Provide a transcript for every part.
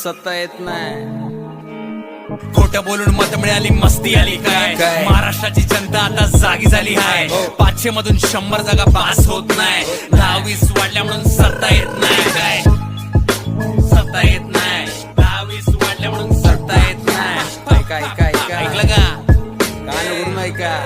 सत्ता येत नाही. खोटं बोलून मत मिळाली मस्ती आली काय? काय? महाराष्ट्राची जनता आता जागी झाली आहे हो. पाचशे मधून शंभर जागा पास होत नाही. दहा वीस वाढल्या म्हणून सत्ता येत नाही. काय? सत्ता येत नाही. दहा वीस वाढल्या म्हणून सत्ता येत नाही. ऐका ऐका ऐका. ऐकलं का? ऐका.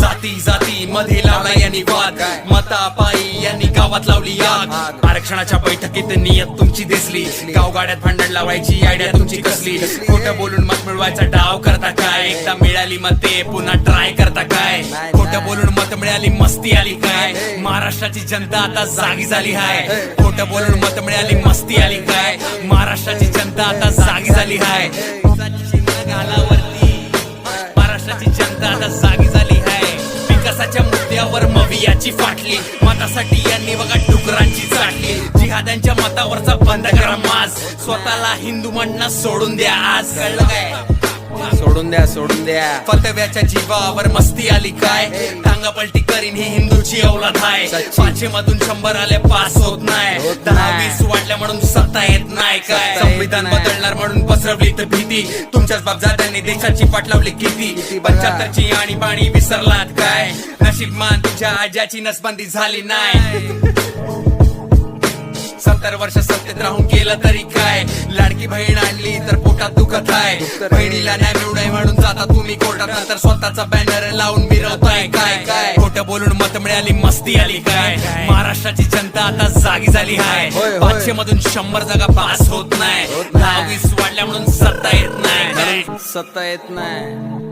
जाती जाती मध्ये लावला यांनी वाद. काय? मता पायी यांनी गावात लावली आग. आरक्षणाच्या बैठकीत नियत तुमची दिसली. गावगाड्यात भांडण लावायची आयडिया तुमची कसली? खोटं बोलून मत मिळवायचा डाव करता काय? एकदा मिळाली मते पुन्हा ट्राय करता काय? खोटं बोलून मत मिळाली मस्ती आली काय? महाराष्ट्राची जनता आता जागी झाली आहे खोट खोटं बोलून मत मिळाली मस्ती आली काय? महाराष्ट्राची जनता आता जागी झाली आहे महाराष्ट्राची जनता आता जागी मुद्द्यावर मवियाची फाटली. मतासाठी यांनी बघा डुकरांची चाटली. जिहाद्यांच्या मतावरचा बंद करा माज. स्वतःला हिंदू म्हणणं सोडून द्या आज. कळलं काय? सोडून द्या सोडून द्या. फतव्याच्या जीवावर मस्ती आली काय? टांगा पलटी करीन ही हिंदूची अवलाद आहे. पाचशे मधून शंभर आले पास होत नाही. दहा. वीस वाढल्या म्हणून सत्ता येत नाही काय? संविधान. बदलणार म्हणून पसरवली तर भीती. तुमच्याच बापजाद्यांनी देशाची पाठ लावली किती. पंच्याहत्तरची आणि पाणी विसरलात काय? नशीब मान तुझ्या आज्याची नसबंदी झाली नाही. सत्तर वर्ष सत्तेत राहून केलं तरी काय? लाडकी बहीण आणली तर पोटात दुखत आहे. बहिणीला न्याय मिळू नये म्हणून जाता तुम्ही कोर्टात नंतर स्वतःचा बॅनर लावून मिरवताय काय? काय खोटं बोलून मत मिळाली मस्ती आली काय? महाराष्ट्राची जनता आता जागी झाली आहे. पाचशे मधून शंभर जागा पास होत नाही. होत नाही. दहा वीस वाढल्या म्हणून सत्ता येत नाही. सत्ता येत नाही.